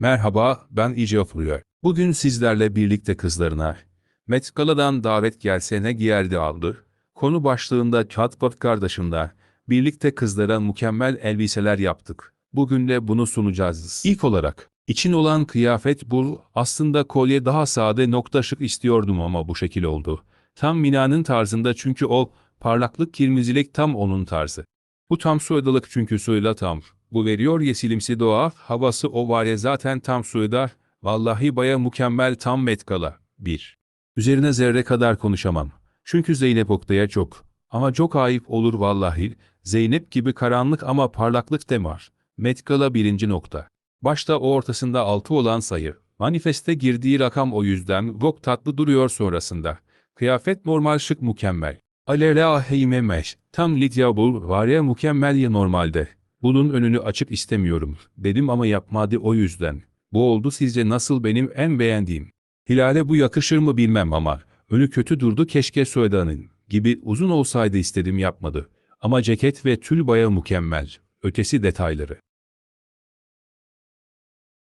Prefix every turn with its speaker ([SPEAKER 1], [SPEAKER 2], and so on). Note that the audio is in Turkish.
[SPEAKER 1] Merhaba, ben İce Fleur. Bugün sizlerle birlikte kızlarına Met Gala'dan davet gelse ne giyerdi aldı. Konu başlığında Chatbot kardeşimle birlikte kızlara mükemmel elbiseler yaptık. Bugün de bunu sunacağız. İlk olarak, için olan kıyafet bu. Aslında kolye daha sade nokta şık istiyordum ama bu şekil oldu. Tam Mina'nın tarzında çünkü o, parlaklık kirmizilik tam onun tarzı. Bu tam suydalık çünkü suyla tam. Bu veriyor yesilimsi doğa, havası o var ya zaten tam suyda. Vallahi baya mükemmel tam metkala. 1. Üzerine zerre kadar konuşamam. Çünkü Zeynep Oktay'a çok. Ama çok ayıp olur vallahi. Zeynep gibi karanlık ama parlaklık de var. Metkala birinci nokta. Başta o ortasında 6 olan sayı. Manifeste girdiği rakam o yüzden çok tatlı duruyor sonrasında. Kıyafet normal şık mükemmel. Alera heymemeş. Tam Lidya bul var ya mükemmel ya normalde. Bunun önünü açık istemiyorum. Dedim ama yapmadı o yüzden. Bu oldu sizce nasıl benim en beğendiğim. Hilal'e bu yakışır mı bilmem ama. Önü kötü durdu keşke Suedan'ın. Gibi uzun olsaydı istedim yapmadı. Ama ceket ve tül baya mükemmel. Ötesi detayları.